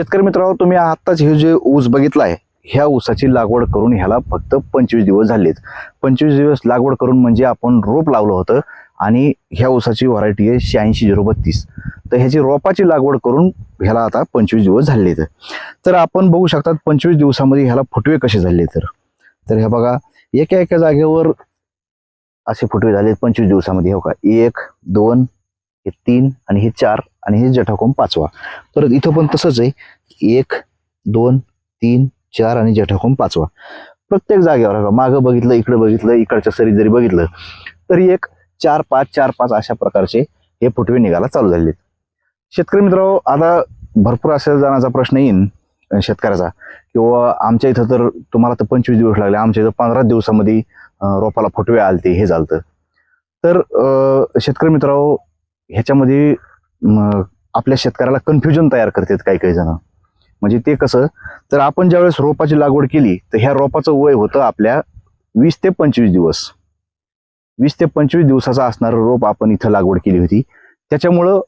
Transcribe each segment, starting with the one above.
शेतकरी मित्रांनो तुम्ही आत्ताच हे जे ऊस बघितला आहे ह्या ऊसाची लागवड करून ह्याला फक्त पंचवीस दिवस झालेत. पंचवीस दिवस लागवड करून म्हणजे आपण रोप लावलं होतं आणि ह्या ऊसाची व्हरायटी आहे शहाऐंशी झिरो बत्तीस. तर ह्याची रोपाची लागवड करून ह्याला आता पंचवीस दिवस झाले तर आपण बघू शकतात पंचवीस दिवसामध्ये ह्याला फुटवे कसे झाले तर. तर हे बघा एका एका जागेवर असे फुटवे झाले पंचवीस दिवसामध्ये. हो का एक दोन हे तीन आणि हे चार. आणि हे जठाकोम पाचवा. परत इथं पण तसंच आहे. एक दोन तीन चार आणि जठाकोम पाचवा. प्रत्येक जागेवर मागं बघितलं इकडे बघितलं इकडच्या सरी जरी बघितलं तरी एक चार पाच चार पाच अशा प्रकारचे हे फुटवे निघायला चालू झाले शेतकरी मित्र आता भरपूर असा जाण्याचा प्रश्न येईन शेतकऱ्याचा. किंवा आमच्या इथं तर तुम्हाला तर पंचवीस दिवस लागले आमच्या इथं पंधरा दिवसामध्ये रोपाला फुटवे आलते हे झालं तर शेतकरी मित्रांनो ह्याच्यामध्ये आपल्या शेतकऱ्याला कन्फ्युजन तयार करतात काही काही जण. म्हणजे ते कसं तर आपण ज्यावेळेस रोपाची लागवड केली तर ह्या रोपाचं वय होतं आपल्या वीस ते पंचवीस दिवस. वीस ते पंचवीस दिवसाचा असणारं रोप आपण इथं लागवड केली होती. त्याच्यामुळं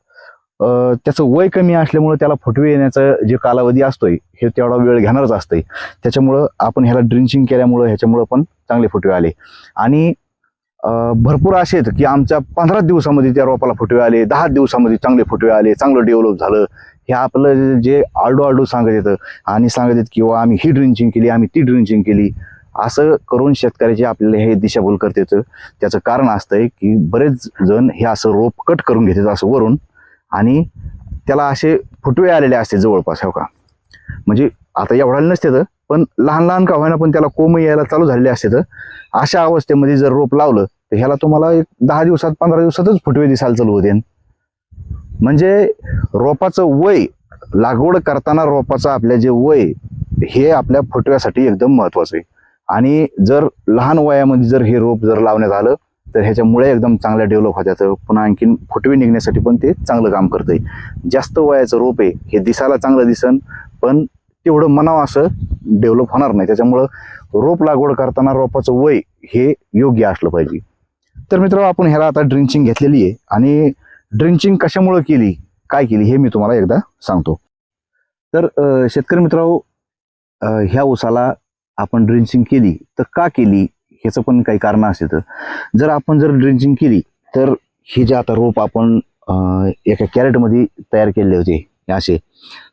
त्याचं वय कमी असल्यामुळं त्याला फुटवे येण्याचा जे कालावधी असतोय हे तेवढा वेळ घेणारच असतंय. त्याच्यामुळं आपण ह्याला ड्रिंचिंग केल्यामुळं ह्याच्यामुळं पण चांगले फुटवे आले. आणि भरपूर असे आहेत की आमच्या पंधरा दिवसामध्ये त्या रोपाला फुटवे आले दहा दिवसामध्ये चांगले फुटवे आले चांगलं डेव्हलप झालं. हे आपलं जे आळडू आळडू सांगत येतं आणि सांगत येत किंवा आम्ही ही ड्रिंचिंग केली आम्ही ती ड्रिंचिंग केली. असं करून शेतकऱ्याचे आपल्याला हे दिशाभूल करते त्याचं कारण असतंय की बरेच जण हे असं रोप कट करून घेतात असं वरून आणि त्याला असे फुटवे आलेले असते जवळपास हो का? म्हणजे आता एवढाले नसते तर पण लहान लहान का होईना पण त्याला कोंब यायला चालू झालेले असते. तर अशा अवस्थेमध्ये जर रोप लावलं तर ह्याला तुम्हाला एक दहा दिवसात पंधरा दिवसातच फुटवे दिसायला चालू होते. म्हणजे रोपाचं वय लागवड करताना रोपाचं आपल्या जे वय हे आपल्या फुटव्यासाठी एकदम महत्वाचं आहे. आणि जर लहान वयामध्ये जर हे रोप जर लावण्यात आलं तर ह्याच्यामुळे एकदम चांगल्या डेव्हलप होतात. पुन्हा आणखीन फुटवे निघण्यासाठी पण ते चांगलं काम करतंय. जास्त वयाचं रोप आहे हे दिसायला चांगलं दिसन पण तेवढं म्हणावं असं डेव्हलप होणार नाही. त्याच्यामुळं रोप लागवड करताना रोपाचं वय हे योग्य असलं पाहिजे. तर मित्र आपण ह्याला आता ड्रिंचिंग घेतलेली आहे. आणि ड्रिंचिंग कशामुळं केली? काय केली? हे मी तुम्हाला एकदा सांगतो. तर शेतकरी मित्रांनो ह्या ऊसाला आपण ड्रिंचिंग केली तर का केली? ह्याचं पण काही कारण असेल तर. जर आपण जर ड्रिंचिंग केली तर हे जे आता रोप आपण एका कॅरेटमध्ये तयार केले होते हे असे.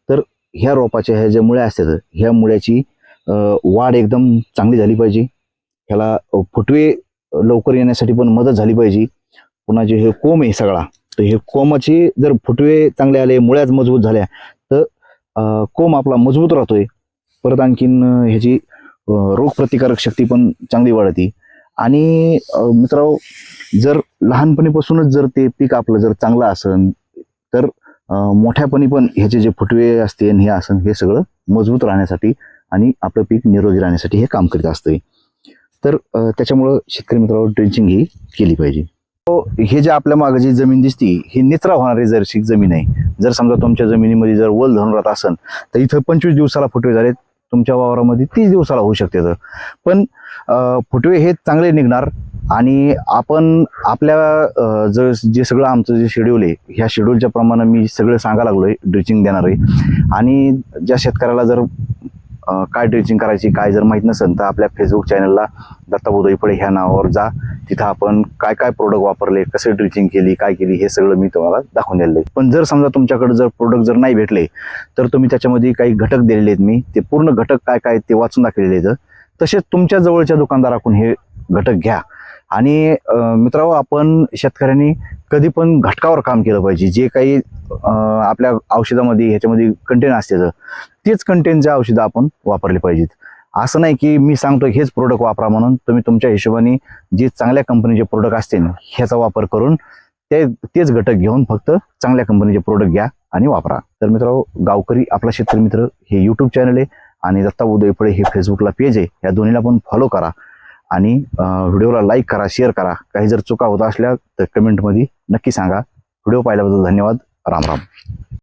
तर ह्या रोपाच्या ह्या ज्या मुळ्या असतात ह्या मुळ्याची वाढ एकदम चांगली झाली पाहिजे. ह्याला फुटवे लवकर येण्यासाठी पण मदत झाली पाहिजे. पुन्हा जे हे कोंब आहे सगळा तर हे कोंबाचे जर फुटवे चांगले आले मुळ्याच मजबूत झाल्या तर कोंब आपला मजबूत राहतोय. परत आणखीन ह्याची रोगप्रतिकारक शक्ती पण चांगली वाढते. आणि मित्रांनो जर लहानपणीपासूनच जर ते पीक आपलं जर चांगलं असन तर मोठ्यापणी पण ह्याचे जे फुटवे असते हे आसन हे सगळं मजबूत राहण्यासाठी आणि आपलं पीक निरोगी राहण्यासाठी हे काम करीत असतंय तर त्याच्यामुळं शेतकरी मित्रावर ड्रिंचिंग ही केली पाहिजे हो, हे जे आपल्या मागे जी जमीन दिसती ही निचरा होणारी जरशी जमीन आहे जर समजा तुमच्या जमिनीमध्ये जर वल धरून राहत असन तर इथं पंचवीस दिवसाला फुटवे झाले तुमच्या वावरामध्ये तीस दिवसाला होऊ शकते तर. पण फुटवे हे चांगले निघणार आणि आपण आपल्या जर जे सगळं आमचं जे शेड्यूल आहे ह्या शेड्यूलच्या प्रमाणे मी सगळं सांगायला आहे ड्रिचिंग देणार आहे. आणि ज्या शेतकऱ्याला जर काय ड्रिचिंग करायची काय जर माहीत नसेल तर आपल्या फेसबुक चॅनलला दत्ता फळे ह्या नावावर जा. तिथं आपण काय काय प्रोडक्ट वापरले कसे ड्रिचिंग केली काय केली हे सगळं मी तुम्हाला दाखवून दिलेलं आहे. पण जर समजा तुमच्याकडे जर प्रोडक्ट जर नाही भेटले तर तुम्ही त्याच्यामध्ये काही घटक दिलेले आहेत मी. ते पूर्ण घटक काय काय ते वाचून दाखवलेले आहेत. तसेच तुमच्या जवळच्या दुकानदाराकडून हे घटक घ्या. आणि मित्रांनो आपण शेतकऱ्यांनी कधी पण घटकावर काम केलं पाहिजे. जे काही आपल्या औषधामध्ये ह्याच्यामध्ये कंटेन असते तर तेच कंटेनचे औषधं आपण वापरले पाहिजेत. असं नाही की मी सांगतो हेच प्रोडक्ट वापरा म्हणून. तुम्ही तुमच्या हिशोबाने जे चांगल्या कंपनीचे प्रोडक्ट असतील ह्याचा वापर करून ते तेच घटक घेऊन फक्त चांगल्या कंपनीचे प्रोडक्ट घ्या आणि वापरा. तर मित्रांनो गावकरी आपला शेतकरी मित्र हे यूट्यूब चॅनल आहे आणि दत्ता उदयपडे हे फेसबुकला पेज आहे. या दोन्हीला पण फॉलो करा. आणि व्हिडिओला लाईक करा शेअर करा. काही जर चुका होत असल्या तर कमेंटमध्ये नक्की सांगा. व्हिडिओ पाहिल्याबद्दल धन्यवाद. राम राम.